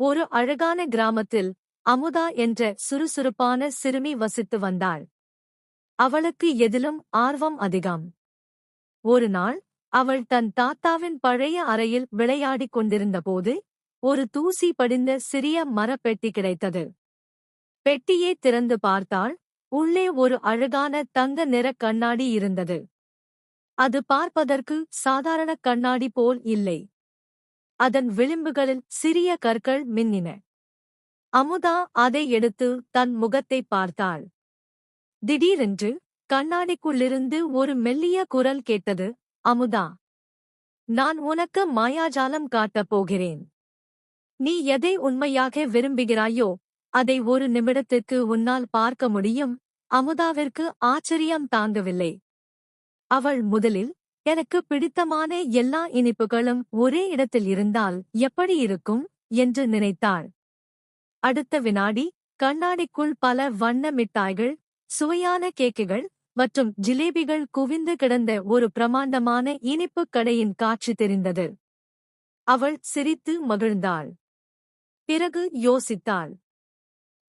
ஒரு அழகான கிராமத்தில் அமுதா என்ற சுறுசுறுப்பான சிறுமி வசித்து வந்தாள். அவளுக்கு எதிலும் ஆர்வம் அதிகம். ஒரு நாள் அவள் தன் தாத்தாவின் பழைய அறையில் விளையாடிக் கொண்டிருந்தபோது ஒரு தூசி படிந்த சிறிய மரப்பெட்டி கிடைத்தது. பெட்டியே திறந்து பார்த்தாள் உள்ளே ஒரு அழகான தங்க நிற கண்ணாடி இருந்தது. அது பார்ப்பதற்கு சாதாரண கண்ணாடி போல் இல்லை. அதன் விளிம்புகளில் சிறிய கற்கள் மின்னின. அமுதா அதை எடுத்து தன் முகத்தை பார்த்தாள். திடீரென்று கண்ணாடிக்குள்ளிருந்து ஒரு மெல்லிய குரல் கேட்டது அமுதா நான் உனக்கு மாயாஜாலம் காட்டப் போகிறேன். நீ எதை உண்மையாக விரும்புகிறாயோ அதை ஒரு நிமிடத்திற்கு உன்னால் பார்க்க முடியும். அமுதாவிற்கு ஆச்சரியம் தாங்கவில்லை. அவள் முதலில் எனக்கு பிடித்தமான எல்லா இனிப்புகளும் ஒரே இடத்தில் இருந்தால் எப்படி இருக்கும்? என்று நினைத்தாள் அடுத்த வினாடி கண்ணாடிக்குள் பல வண்ண மிட்டாய்கள் சுவையான கேக்குகள் மற்றும் ஜிலேபிகள் குவிந்து கிடந்த ஒரு பிரமாண்டமான இனிப்புக் கடையின் காட்சி தெரிந்தது. அவள் சிரித்து மகிழ்ந்தாள். பிறகு யோசித்தாள்.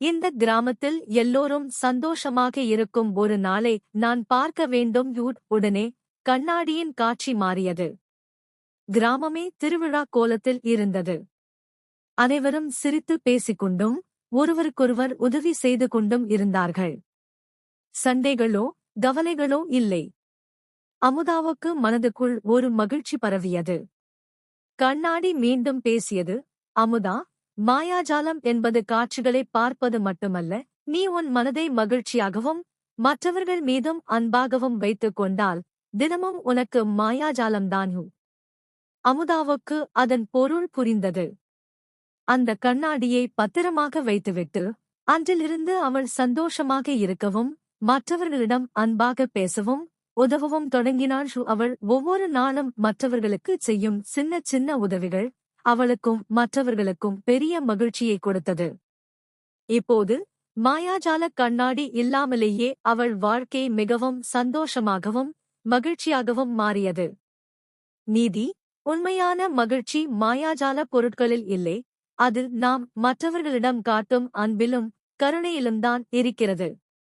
இந்த கிராமத்தில் எல்லோரும் சந்தோஷமாக இருக்கும் ஒரு நாளை நான் பார்க்க வேண்டும் யூட் உடனே கண்ணாடியின் காட்சி மாறியது. கிராமமே திருவிழா கோலத்தில் இருந்தது. அனைவரும் சிரித்து பேசிக்கொண்டும் ஒருவருக்கொருவர் உதவி செய்து கொண்டும் இருந்தார்கள். சண்டைகளோ கவலைகளோ இல்லை. அமுதாவுக்கு மனதுக்குள் ஒரு மகிழ்ச்சி பரவியது. கண்ணாடி மீண்டும் பேசியது அமுதா மாயாஜாலம் என்பது காட்சிகளை பார்ப்பது மட்டுமல்ல நீ உன் மனதை மகிழ்ச்சியாகவும் மற்றவர்கள் மீதும் அன்பாகவும் வைத்துக் கொண்டால் தினமும் உனக்கு மாயாஜாலம்தான் அமுதாவுக்கு அதன் பொருள் புரிந்தது. அந்த கண்ணாடியை பத்திரமாக வைத்துவிட்டு அன்றிலிருந்து அவள் சந்தோஷமாக இருக்கவும் மற்றவர்களிடம் அன்பாக பேசவும் உதவவும் தொடங்கினாள் ஷு அவள் ஒவ்வொரு நாளும் மற்றவர்களுக்கு செய்யும் சின்ன சின்ன உதவிகள் அவளுக்கும் மற்றவர்களுக்கும் பெரிய மகிழ்ச்சியை கொடுத்தது. இப்போது மாயாஜால கண்ணாடி இல்லாமலேயே அவள் வாழ்க்கை மிகவும் சந்தோஷமாகவும் மகிழ்ச்சியாகவும் மாறியது. நீதி உண்மையான மகிழ்ச்சி மாயாஜால பொருட்களில் இல்லை. அது நாம் மற்றவர்களிடம் காட்டும் அன்பிலும் கருணையிலும்தான் இருக்கிறது.